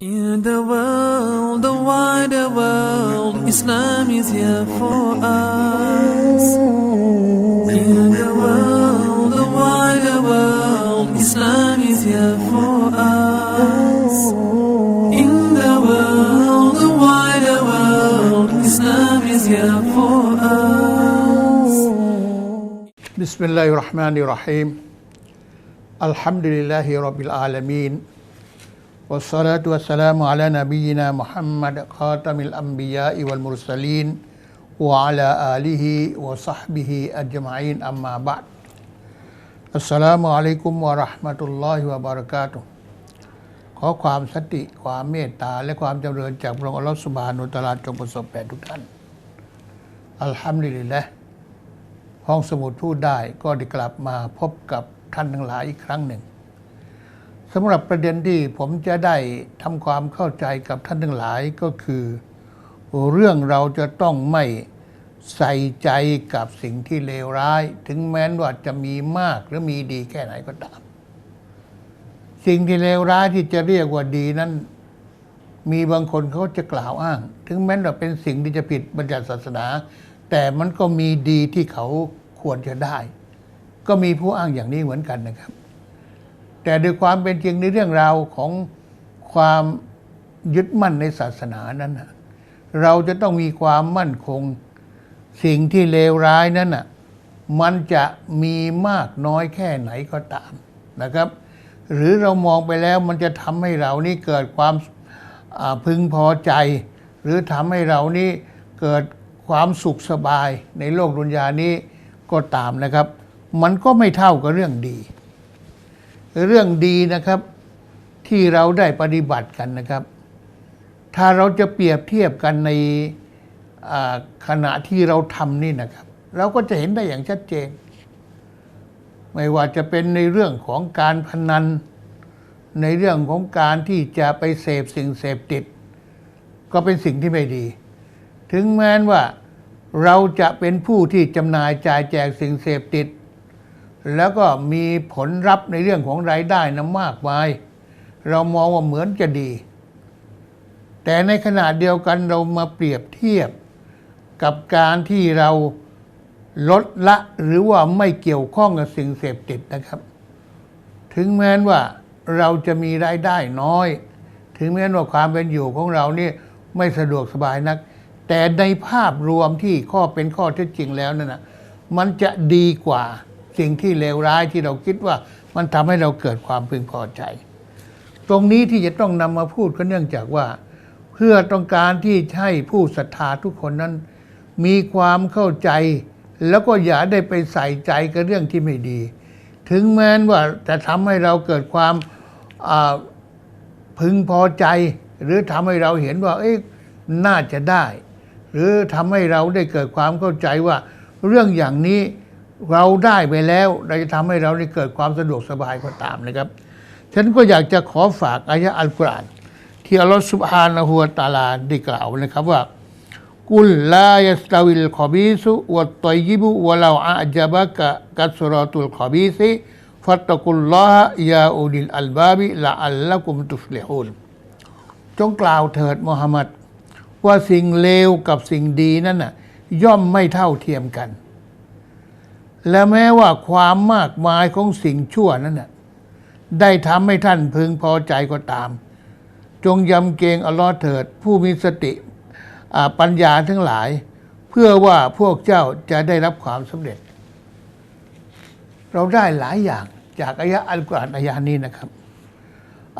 In the world, the wider world, Islam is here for us. In the world, the wider world, Islam is here for us. In the world, the wider world, Islam is here for us. الرحمن الرحيم الحمد لله رب العالمين والصلاة والسلام على نبينا محمد خاتم الأنبياء والمرسلين وعلى آله وصحبه أجمعين أما بعد السلام عليكم ورحمة الله وبركاته ขอความสติความเมตตา และความจำเริญจากพระองค์อัลลอฮฺสุบฮานุวะตะอาลาจงประสบแก่ทุกท่าน อัลฮัมดุลิลละห์ ห้องสมุดพูดได้ก็ได้กลับมาพบกับท่านทั้งหลายอีกครั้งหนึ่ง สำหรับประเด็นที่ผมจะได้ทำความเข้าใจกับท่านทั้งหลายก็คือ เรื่องเราจะต้องไม่ใส่ใจกับสิ่งที่เลวร้าย ถึงแม้ว่าจะมีมากหรือมีดีแค่ไหนก็ตาม สิ่งที่เลวร้ายที่จะเรียกว่าดีนั้น มีบางคนเขาจะกล่าวอ้าง ถึงแม้ว่าเป็นสิ่งที่จะผิดบัญญัติศาสนา แต่มันก็มีดีที่เขาควรจะได้ ก็มีผู้อ้างอย่างนี้เหมือนกันนะครับ แต่ด้วยความเป็นจริงในเรื่องราวของความยึดมั่นในศาสนานั้นเราจะต้องมีความมั่นคง สิ่งที่เลวร้ายนั้นน่ะมันจะมีมากน้อยแค่ไหนก็ตามนะครับ หรือเรามองไปแล้วมันจะทำให้เรานี่เกิดความพึงพอใจ หรือทำให้เรานี่เกิดความสุขสบายในโลกดุนยานี้ก็ตามนะครับ มันก็ไม่เท่ากับเรื่องดี เรื่องดีนะครับ ที่เราได้ปฏิบัติกันนะครับ ถ้าเราจะเปรียบเทียบกันในขณะที่เราทำนี่นะครับ เราก็จะเห็นได้อย่างชัดเจน ไม่ว่าจะเป็นในเรื่องของการพนัน ในเรื่องของการที่จะไปเสพสิ่งเสพติด ก็เป็นสิ่งที่ไม่ดี ถึงแม้ว่าเราจะเป็นผู้ที่จำหน่ายจ่ายแจกสิ่งเสพติด แล้วก็มีผลรับในเรื่องของรายได้นะมากมาย เรามองว่าเหมือนจะดี แต่ในขณะเดียวกันเรามาเปรียบเทียบกับการที่เราลดละหรือว่าไม่เกี่ยวข้องกับสิ่งเสพติดนะครับ ถึงแม้นว่าเราจะมีรายได้น้อย ถึงแม้นว่าความเป็นอยู่ของเรานี่ไม่สะดวกสบายนัก แต่ในภาพรวมที่ข้อเป็นข้อเท็จจริงแล้วนั่นนะมันจะดีกว่า สิ่งที่เลวร้ายที่เราคิดว่ามันทำให้เราเกิดความพึงพอใจ ตรงนี้ที่จะต้องนำมาพูดก็เนื่องจากว่า เพื่อต้องการที่ให้ผู้ศรัทธาทุกคนนั้น มีความเข้าใจ แล้วก็อย่าได้ไปใส่ใจกับเรื่องที่ไม่ดี ถึงแม้นว่าจะทำให้เราเกิดความพึงพอใจ หรือทำให้เราเห็นว่าเอ๊ะน่าจะได้ หรือทำให้เราได้เกิดความเข้าใจว่าเรื่องอย่างนี้ เราได้ไปแล้วเราจะทำให้เราได้เกิดความสะดวกสบายก็ตามนะครับ ฉันก็อยากจะขอฝากอายะอัลกุรอานที่อัลลอฮฺสุบฮานะฮูวะตาลาได้กล่าวนะครับว่ากุลลายัสตาวิลขบีสุวัตตอยิบุวะลาอาจับะกะกัสรอตุลขบีซิฟัตตะกุลลอฮะยาอูดิลอัลบาบิละอัลละกุมตุฟลิฮูนจงกล่าวเถิดมุฮัมมัดว่าสิ่งเลวกับสิ่งดีนั้นน่ะย่อมไม่เท่าเทียมกัน และแม้ว่าความมากมายของสิ่งชั่วนั้นน่ะได้ทำให้ท่านพึงพอใจก็ตาม จงยำเกรงอัลลอฮ์เถิด ผู้มีสติปัญญาทั้งหลาย เพื่อว่าพวกเจ้าจะได้รับความสำเร็จ เราได้หลายอย่างจากอายะอัลกุรอานอายะนี้นะครับ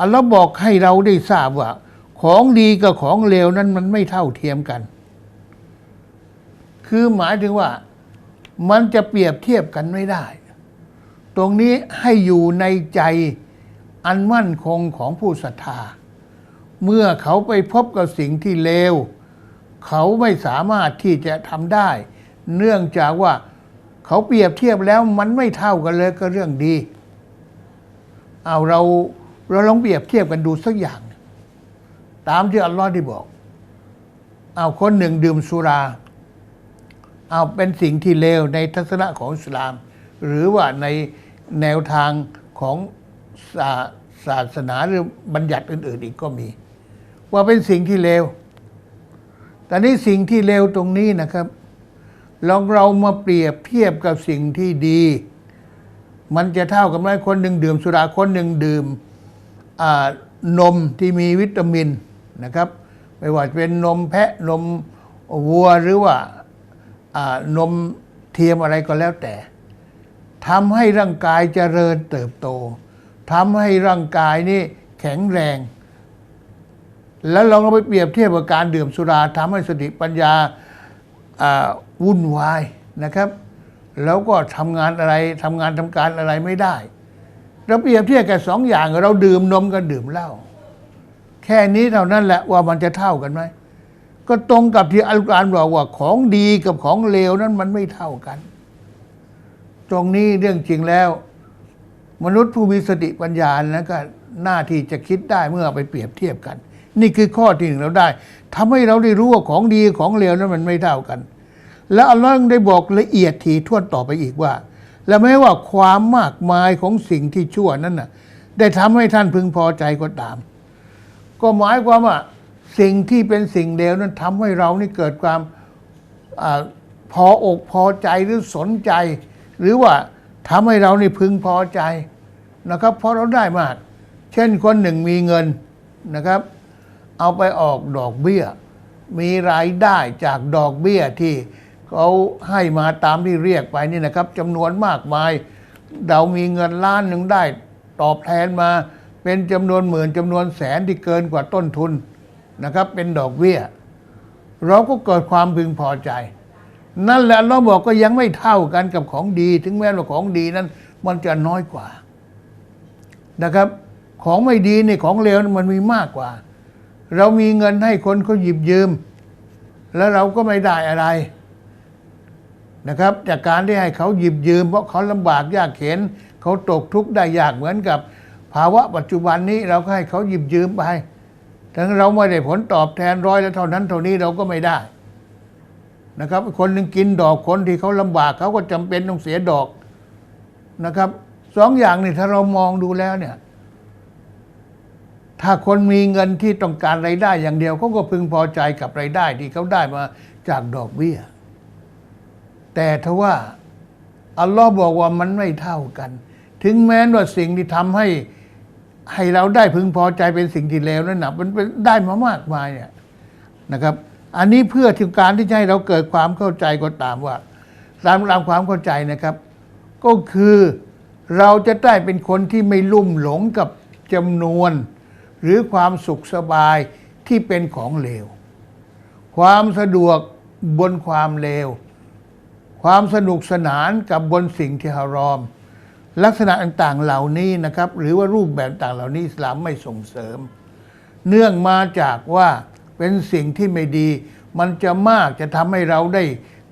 อัลลอฮ์บอกให้เราได้ทราบว่า ของดีกับของเลวนั้นมันไม่เท่าเทียมกัน คือหมายถึงว่า มันจะเปรียบเทียบกันไม่ได้ ตรงนี้ให้อยู่ในใจอันมั่นคงของผู้ศรัทธา เมื่อเขาไปพบกับสิ่งที่เลว เขาไม่สามารถที่จะทำได้ เนื่องจากว่าเขาเปรียบเทียบแล้วมันไม่เท่ากันเลยก็เรื่องดี เอาเราเราลองเปรียบเทียบกันดูสักอย่าง ตามที่อัลลอฮ์ได้บอก เอาคนหนึ่งดื่มสุรา เอาเป็นสิ่งที่เลวในทัศนะของอิสลาม หรือว่าในแนวทางของศาศาสนาหรือบัญญัติอื่น ๆ อีกก็มี ว่าเป็นสิ่งที่เลวแต่นี่สิ่งที่เลวตรงนี้นะครับ ลองเรามาเปรียบเทียบกับสิ่งที่ดี มันจะเท่ากับไหมคนหนึ่งดื่มสุราคนหนึ่งดื่มนมที่มีวิตามินนะครับ ไม่ว่าจะเป็นนมแพะนมวัวหรือว่า นมเทียมอะไรก็แล้วแต่ทำให้ร่างกายเจริญเติบโตทำให้ร่างกายนี่แข็งแรง แล้วลองเอาไปเปรียบเทียบกับการดื่มสุราทำให้สติปัญญาวุ่นวายนะครับ แล้วก็ทำงานอะไรทำงานทำการอะไรไม่ได้ เราเปรียบเทียบกันสองอย่างเราดื่มนมกับดื่มเหล้าแค่นี้เท่านั้นแหละว่ามันจะเท่ากันไหม ก็ตรงกับที่อัลกุรอานบอกว่าของดีกับของเลวนั้นมันไม่เท่ากัน ตรงนี้เรื่องจริงแล้ว มนุษย์ผู้มีสติปัญญานะก็หน้าที่จะคิดได้เมื่อไปเปรียบเทียบกัน นี่คือข้อที่หนึ่งเราได้ทำให้เราได้รู้ว่าของดีของเลวนั้นมันไม่เท่ากัน แล้วอัลลอฮ์ได้บอกละเอียดถี่ถ้วนต่อไปอีกว่า และแม้ว่าความมากมายของสิ่งที่ชั่วนั้นน่ะ ได้ทำให้ท่านพึงพอใจก็ตาม ก็หมายความว่า สิ่งที่เป็นสิ่งเลวนั้นทำให้เรานี่เกิดความอพออกพอใจหรือสนใจ หรือว่าทำให้เรานี่พึงพอใจนะครับ เพราะเราได้มาก เช่นคนหนึ่งมีเงินนะครับ เอาไปออกดอกเบี้ย มีรายได้จากดอกเบี้ยที่เขาให้มาตามที่เรียกไปนี่นะครับจำนวนมากมาย เรามีเงินล้านหนึ่งได้ ตอบแทนมาเป็นจำนวนหมื่นจำนวนแสนที่เกินกว่าต้นทุน นะครับ เป็นดอกเบี้ย เราก็เกิดความพึงพอใจ นั่นแหละเราบอกก็ยังไม่เท่ากันกับของดี ถึงแม้ว่าของดีนั้น มันจะน้อยกว่านะครับ ของไม่ดีในของเลวมันมีมากกว่า เรามีเงินให้คนเขาหยิบยืม แล้วเราก็ไม่ได้อะไรนะครับ จากการที่ให้เขาหยิบยืม เพราะเขาลำบากยากเข็นเขาตกทุกข์ได้ยากเหมือนกับ ภาวะปัจจุบันนี้เราก็ให้เขาหยิบยืมไป แต่เราไม่ได้ผลตอบแทนร้อยแล้วเท่านั้นเท่านี้เราก็ไม่ได้นะครับ คนหนึ่งกินดอกคนที่เขาลำบากเขาก็จำเป็นต้องเสียดอกนะครับสองอย่างนี่ถ้าเรามองดูแล้วเนี่ย ถ้าคนมีเงินที่ต้องการไรายได้อย่างเดียวเขาก็พึงพอใจกับไรายได้ที่เขาได้มาจากดอกเบี้ย แต่ทว่าอัลลอฮ์บอกว่ามันไม่เท่ากัน ถึงแม้ว่าสิ่งที่ทำให้ ให้เราได้พึงพอใจเป็นสิ่งที่เลวนั่นนะมันเป็นได้มามากมายเนี่ยนะครับ อันนี้เพื่อที่การที่จะให้เราเกิดความเข้าใจก็ตามว่า ตามตามความเข้าใจนะครับ ก็คือเราจะได้เป็นคนที่ไม่ลุ่มหลงกับจำนวน หรือความสุขสบายที่เป็นของเลว ความสะดวกบนความเลว ความสนุกสนานกับบนสิ่งที่ฮารอม ลักษณะต่างๆเหล่านี้นะครับ หรือว่ารูปแบบต่างเหล่านี้อิสลามไม่ส่งเสริม เนื่องมาจากว่าเป็นสิ่งที่ไม่ดี มันจะมากจะทำให้เราได้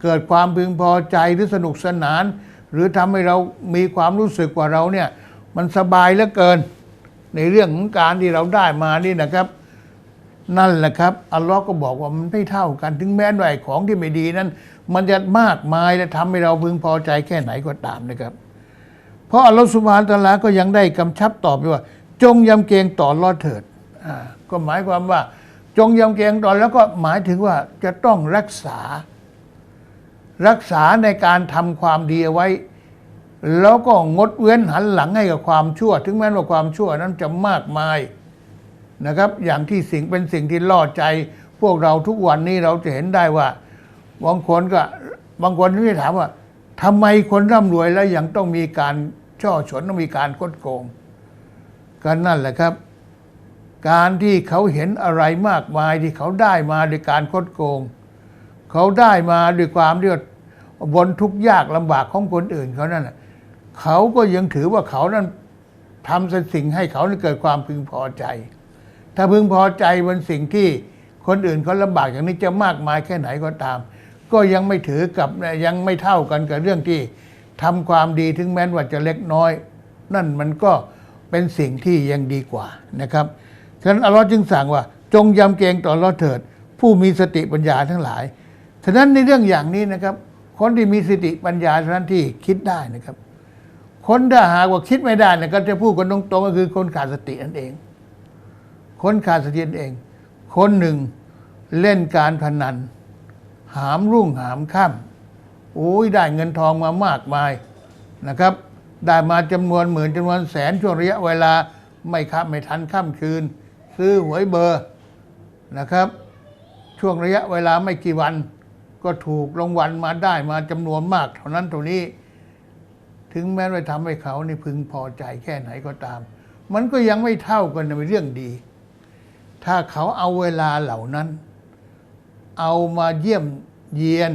เกิดความพึงพอใจหรือสนุกสนาน หรือทำให้เรามีความรู้สึกว่าเราเนี่ยมันสบายเหลือเกิน ในเรื่องของการที่เราได้มานี่นะครับ นั่นแหละครับอัลลอฮ์ก็บอกว่ามันไม่เท่ากัน ถึงแม้ว่าไอ้ของที่ไม่ดีนั้น มันจะมากมายและทำให้เราพึงพอใจแค่ไหนก็ตามนะครับ เพราะอัลลอฮ์สุบฮานตะลาก็ยังได้กำชับตอบไปว่า จงยำเกรงต่อรอดเถิดก็หมายความว่า จงยำเกรงต่อแล้วก็หมายถึงว่าจะต้องรักษา รักษาในการทำความดีเอาไว้ แล้วก็งดเว้นหันหลังให้กับความชั่ว ถึงแม้ว่าความชั่วนั้นจะมากมายนะครับ อย่างที่สิ่งเป็นสิ่งที่ล่อใจ พวกเราทุกวันนี้เราจะเห็นได้ว่าบางคนก็บางคนที่ถามว่า ทำไมคนร่ำรวยแล้วยังต้องมีการช่อฉนต้องมีการคดโกงก็นั่นแหละครับ การที่เขาเห็นอะไรมากมายที่เขาได้มาด้วยการคดโกง เขาได้มาด้วยความที่ว่าบนทุกยากลำบากของคนอื่นเขานั่นน่ะเขาก็ยังถือว่าเขานั้นทำสิ่งให้เขาเกิดความพึงพอใจ ถ้าพึงพอใจบนสิ่งที่คนอื่นเขาลำบากอย่างนี้จะมากมายแค่ไหนก็ตาม ก็ยังไม่ถือกับยังไม่เท่ากันกับเรื่องที่ทำความดีถึงแม้ว่าจะเล็กน้อย นั่นมันก็เป็นสิ่งที่ยังดีกว่านะครับฉะนั้นอัลลอฮ์จึงสั่งว่า จงยำเกรงต่ออัลลอฮ์เถิด ผู้มีสติปัญญาทั้งหลาย ฉะนั้นในเรื่องอย่างนี้นะครับ คนที่มีสติปัญญาเท่านั้นที่คิดได้นะครับ คนถ้าหากว่าคิดไม่ได้เนี่ยก็จะพูดกันตรงๆก็คือคนขาดสตินั่นเอง คนขาดสตินั่นเอง คนหนึ่งเล่นการพนัน หามรุ่งหามค่ำโอ้ยได้เงินทองมามากมายนะครับ ได้มาจำนวนหมื่นจำนวนแสนช่วงระยะเวลาไม่คับไม่ทันค่ำคืน ซื้อหวยเบอร์นะครับ ช่วงระยะเวลาไม่กี่วัน ก็ถูกรางวัลมาได้มาจำนวนมากเท่านั้นเท่านี้ ถึงแม้ว่าทำให้เขานี่พึงพอใจแค่ไหนก็ตาม มันก็ยังไม่เท่ากันในเรื่องดี ถ้าเขาเอาเวลาเหล่านั้น เอามาเยี่ยมเยียน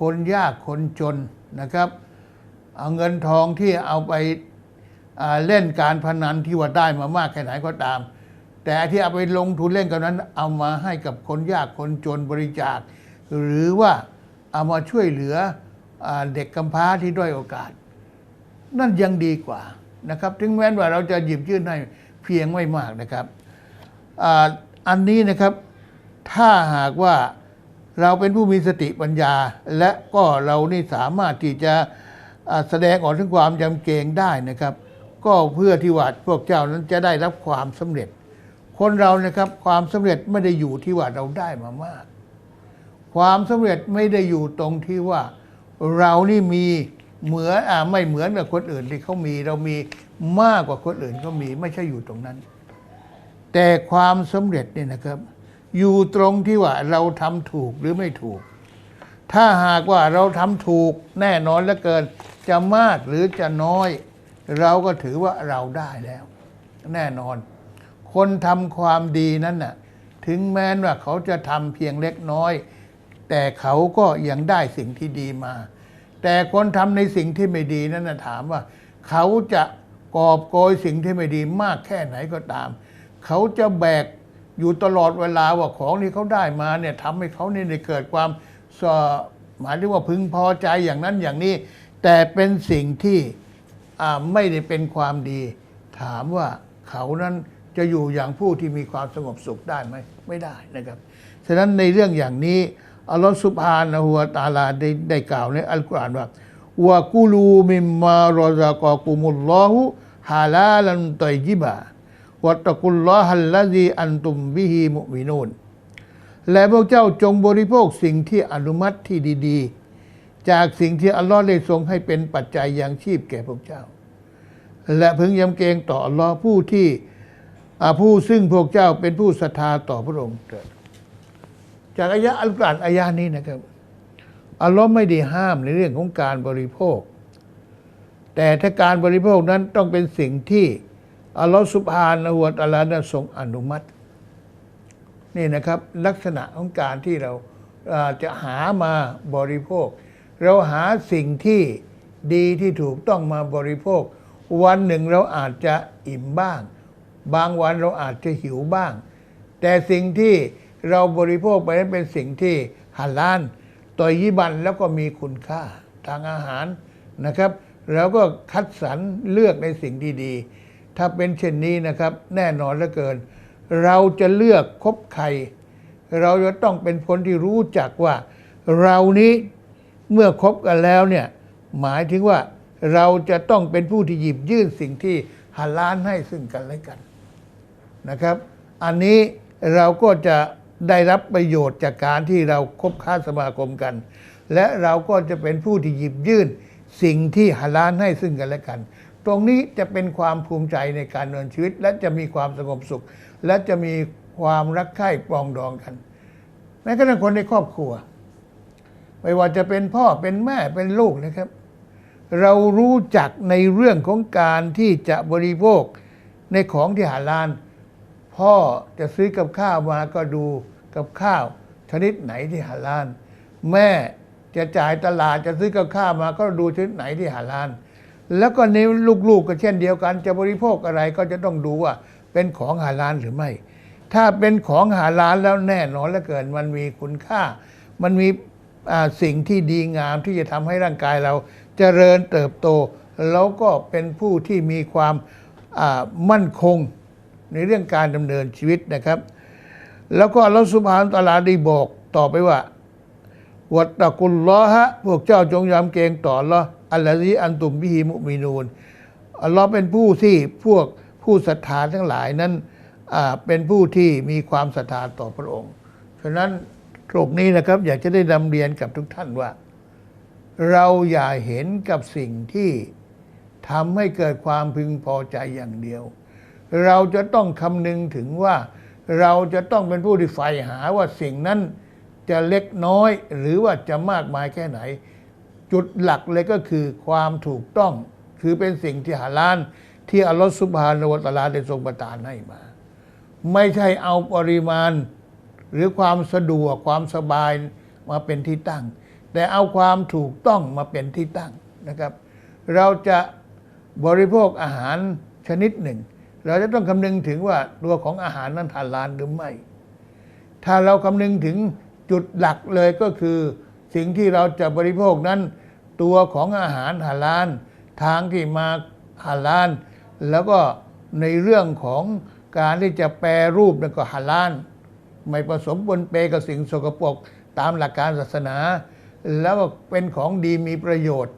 คนยากคนจนนะครับ เอาเงินทองที่เอาไปอ่าเล่นการพนันที่ว่าได้มามากแค่ไหนก็ตาม แต่ที่เอาไปลงทุนเล่นกันนั้น เอามาให้กับคนยากคนจนบริจาค หรือว่าเอามาช่วยเหลืออเด็กกำพร้าที่ด้อยโอกาส นั่นยังดีกว่านะครับ ถึงแม้ว่าเราจะหยิบยื่นให้เพียงไม่มากนะครับออันนี้นะครับ ถ้าหากว่าเราเป็นผู้มีสติปัญญา และก็เรานี่สามารถที่จะแสดงออกถึงความยำเกรงได้นะครับ ก็เพื่อที่ว่าพวกเจ้านั้นจะได้รับความสำเร็จ คนเรานะครับความสำเร็จไม่ได้อยู่ที่ว่าเราได้มามาก ความสำเร็จไม่ได้อยู่ตรงที่ว่าเรานี่มีเหมือนอไม่เหมือนกับคนอื่นที่เขามี เรามีมากกว่าคนอื่นเขามีไม่ใช่อยู่ตรงนั้น แต่ความสำเร็จเนี่ยนะครับ อยู่ตรงที่ว่าเราทำถูกหรือไม่ถูก ถ้าหากว่าเราทำถูกแน่นอนเหลือเกิน จะมากหรือจะน้อย เราก็ถือว่าเราได้แล้ว แน่นอน คนทำความดีนั้นน่ะถึงแม้ว่าเขาจะทำเพียงเล็กน้อย แต่เขาก็ยังได้สิ่งที่ดีมา แต่คนทำในสิ่งที่ไม่ดีนั้นนะถามว่า เขาจะกอบโกยสิ่งที่ไม่ดีมากแค่ไหนก็ตาม เขาจะแบก อยู่ตลอดเวลาว่าของที่เขาได้มาเนี่ยทำให้เขาเนี่ยเกิดความหมายถึงว่าพึงพอใจอย่างนั้นอย่างนี้ แต่เป็นสิ่งที่ไม่ได้เป็นความดี ถามว่าเขานั้นจะอยู่อย่างผู้ที่มีความสงบสุขได้ไหมไม่ได้นะครับ ฉะนั้นในเรื่องอย่างนี้อัลลอฮฺสุบฮานะฮูวตาลาได้ได้กล่าวในอัลกุรอานว่าวะกุลูมิมมารอซากอกุมุลลอฮุฮาลาลันตอยจิบะ วะตกุลลอฮัลลซีอันตุมบิฮิมุมินูนและพวกเจ้าจงบริโภคสิ่งที่อนุมัติที่ดี ๆ จากสิ่งที่อัลลอฮ์ได้ทรงให้เป็นปัจจัยยังชีพแก่พวกเจ้า และพึงยำเกรงต่ออัลลอฮ์ผู้ที่ผู้ซึ่งพวกเจ้าเป็นผู้ศรัทธาต่อพระองค์เถิดจากอายะอัลกุรอานอายะนี้นะครับอัลลอฮ์ไม่ได้ห้ามในเรื่องของการบริโภค แต่ถ้าการบริโภคนั้นต้องเป็นสิ่งที่ อัลลอฮ์สุบฮานะฮวตะอาลานั้นทรงอนุมัติ นี่นะครับลักษณะของการที่เราอ่าจะหามาบริโภค เราหาสิ่งที่ดีที่ถูกต้องมาบริโภค วันหนึ่งเราอาจจะอิ่มบ้าง บางวันเราอาจจะหิวบ้าง แต่สิ่งที่เราบริโภคไปนั้นเป็นสิ่งที่ฮัลาลต่อยิบันแล้วก็มีคุณค่าทางอาหารนะครับ เราก็คัดสรรเลือกในสิ่งที่ดี ถ้าเป็นเช่นนี้นะครับ แน่นอนเหลือเกิน เราจะเลือกคบใคร เราจะต้องเป็นคนที่รู้จักว่า เรานี้เมื่อคบกันแล้วเนี่ยหมายถึงว่าเราจะต้องเป็นผู้ที่หยิบยื่นสิ่งที่ฮาลาลให้ซึ่งกันและกันนะครับ อันนี้เราก็จะได้รับประโยชน์จากการที่เราคบค้าสมาคมกัน และเราก็จะเป็นผู้ที่หยิบยื่นสิ่งที่ฮาลาลให้ซึ่งกันและกัน ตรงนี้จะเป็นความภูมิใจในการดำเนินชีวิต และจะมีความสงบสุข และจะมีความรักใคร่ปรองดองกันแม้กระทั่งคนในครอบครัว ไม่ว่าจะเป็นพ่อเป็นแม่เป็นลูกนะครับ เรารู้จักในเรื่องของการที่จะบริโภคในของที่หาลาลพ่อจะซื้อกับข้าวมาก็ดูกับข้าวชนิดไหนที่หาลาลแม่จะจ่ายตลาดจะซื้อกับข้าวมาก็ดูชนิดไหนที่หาลาล แล้วก็ในลูกๆก็เช่นเดียวกัน จะบริโภคอะไรก็จะต้องดูว่าเป็นของหาลาลหรือไม่ ถ้าเป็นของหาลาลแล้วแน่นอนเหลือเกินมันมีคุณค่า มันมีสิ่งที่ดีงามที่จะทำให้ร่างกายเราเจริญเติบโต แล้วก็เป็นผู้ที่มีความมั่นคงในเรื่องการดำเนินชีวิตนะครับ แล้วก็อัลลอฮฺสุบานตลาได้บอกต่อไปว่าวัตตะกุลลอฮะพวกเจ้าจงยำเกรงต่ออัลล อัลลอฮีอันตุมบิฮิมุมินูนอัลลอฮ์เป็นผู้ที่พวกผู้ศรัทธาทั้งหลายนั้นเป็นผู้ที่มีความศรัทธาต่อพระองค์ ฉะนั้นตรงนี้นะครับอยากจะได้นำเรียนกับทุกท่านว่า เราอย่าเห็นกับสิ่งที่ทำให้เกิดความพึงพอใจอย่างเดียว เราจะต้องคำนึงถึงว่า เราจะต้องเป็นผู้ที่ใฝ่หาว่าสิ่งนั้นจะเล็กน้อยหรือว่าจะมากมายแค่ไหน จุดหลักเลยก็คือความถูกต้อง คือเป็นสิ่งที่หาลานที่อัลลอฮฺสุบฮานาวะตาลาได้ทรงประทานให้มา ไม่ใช่เอาปริมาณ หรือความสะดวกความสบายมาเป็นที่ตั้ง แต่เอาความถูกต้องมาเป็นที่ตั้งนะครับ เราจะบริโภคอาหารชนิดหนึ่ง เราจะต้องคำนึงถึงว่าตัวของอาหารนั้นทานลานหรือไม่ ถ้าเราคำนึงถึงจุดหลักเลยก็คือ สิ่งที่เราจะบริโภคนั้น ตัวของอาหารฮาลาลทางที่มาฮาลาลแล้วก็ในเรื่องของการที่จะแปรรูปนั่นก็ฮาลาลไม่ผสมปนเปกับสิ่งสกปรกตามหลักการศาสนา แล้วก็เป็นของดีมีประโยชน์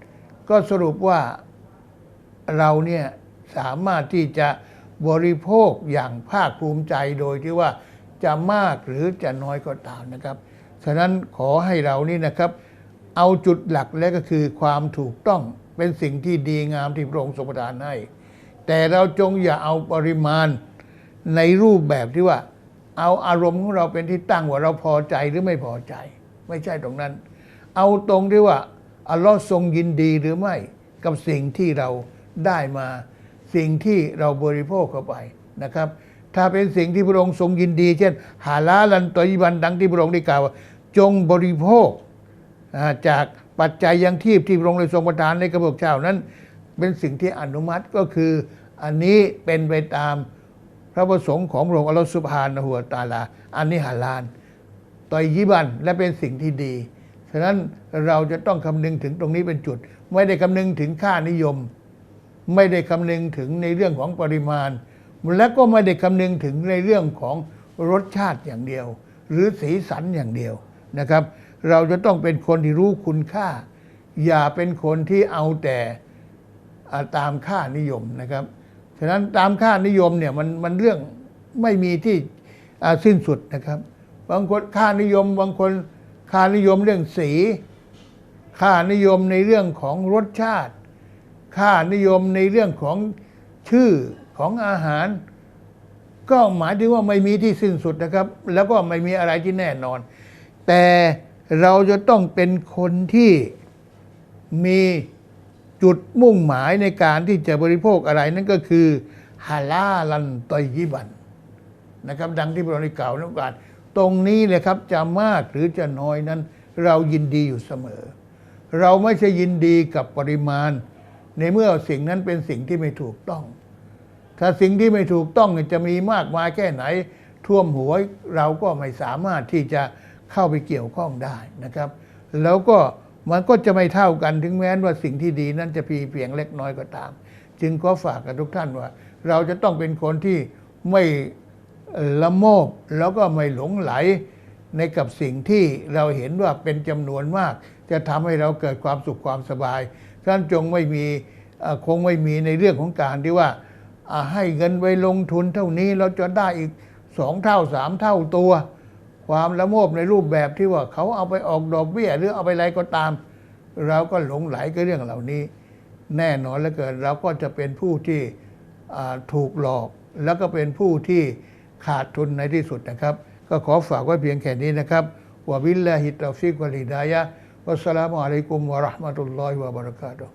ก็สรุปว่าเราเนี่ยสามารถที่จะบริโภคอย่างภาคภูมิใจโดยที่ว่าจะมากหรือจะน้อยก็ตามนะครับ ฉะนั้นขอให้เรานี่นะครับ เอาจุดหลักและก็คือความถูกต้องเป็นสิ่งที่ดีงามที่พระองค์ทรงประทานให้ แต่เราจงอย่าเอาปริมาณในรูปแบบที่ว่า เอาอารมณ์ของเราเป็นที่ตั้งว่าเราพอใจหรือไม่พอใจ ไม่ใช่ตรงนั้น เอาตรงที่ว่าอัลลอฮ์ทรงยินดีหรือไม่กับสิ่งที่เราได้มา สิ่งที่เราบริโภคเข้าไปนะครับ ถ้าเป็นสิ่งที่พระองค์ทรงยินดี เช่น หาลาลันตอยิบันดังที่พระองค์ได้กล่าวว่า จงบริโภค จากปัจจัยยังชีพที่พระองค์ได้ทรงประทานในกระบอกเจ้านั้น เป็นสิ่งที่อนุมัติก็คืออันนี้เป็นไปตามพระประสงค์ของพระองค์อัลลอฮฺสุบฮานะฮูวตาลา อันนี้ฮาลาลต่อยยิบันและเป็นสิ่งที่ดี ฉะนั้นเราจะต้องคำนึงถึงตรงนี้เป็นจุด ไม่ได้คำนึงถึงค่านิยม ไม่ได้คำนึงถึงในเรื่องของปริมาณ และก็ไม่ได้คำนึงถึงในเรื่องของรสชาติอย่างเดียว หรือสีสันอย่างเดียวนะครับ เราจะต้องเป็นคนที่รู้คุณค่า อย่าเป็นคนที่เอาแต่ตามค่านิยมนะครับ ฉะนั้นตามค่านิยมเนี่ยมันมันเรื่องไม่มีที่สิ้นสุดนะครับ บางคนค่านิยม บางคนค่านิยมเรื่องสี ค่านิยมในเรื่องของรสชาติ ค่านิยมในเรื่องของชื่อของอาหาร ก็หมายถึงว่าไม่มีที่สิ้นสุดนะครับ แล้วก็ไม่มีอะไรที่แน่นอน แต่ เราจะต้องเป็นคนที่มีจุดมุ่งหมายในการที่จะบริโภคอะไรนั่นก็คือฮาลาลันตอยยิบันนะครับ ดังที่พระองค์ได้กล่าวในโอกาสตรงนี้เลยครับจะมากหรือจะน้อยนั้น เรายินดีอยู่เสมอ เราไม่ใช่ยินดีกับปริมาณ ในเมื่อสิ่งนั้นเป็นสิ่งที่ไม่ถูกต้อง ถ้าสิ่งที่ไม่ถูกต้องนี่จะมีมากมายแค่ไหน ท่วมหัวเราก็ไม่สามารถที่จะ เข้าไปเกี่ยวข้องได้นะครับ แล้วก็มันก็จะไม่เท่ากันถึงแม้ว่าสิ่งที่ดีนั้นจะพีเพียงเล็กน้อยก็ตาม จึงขอฝากกับทุกท่านว่า เราจะต้องเป็นคนที่ไม่ละโมบแล้วก็ไม่หลงไหลในกับสิ่งที่เราเห็นว่าเป็นจำนวนมาก จะทำให้เราเกิดความสุขความสบายท่านจงไม่มีคงไม่มีในเรื่องของการที่ว่าอ่าให้เงินไว้ลงทุนเท่านี้เราจะได้อีกสองเท่าสามเท่าตัว ความละโมบในรูปแบบที่ว่าเขาเอาไปออกดอกเบี้ยหรือเอาไปอะไรก็ตาม เราก็หลงไหลกับเรื่องเหล่านี้ แน่นอนเหลือเกินเราก็จะเป็นผู้ที่ถูกหลอก แล้วก็เป็นผู้ที่ขาดทุนในที่สุดนะครับ ก็ขอฝากไว้เพียงแค่นี้นะครับวะบิลลาฮิตตอฟิกวะลิดายะวัสสลามุอะลัยกุมวะเราะห์มะตุลลอฮิวะบะเราะกาตุฮ์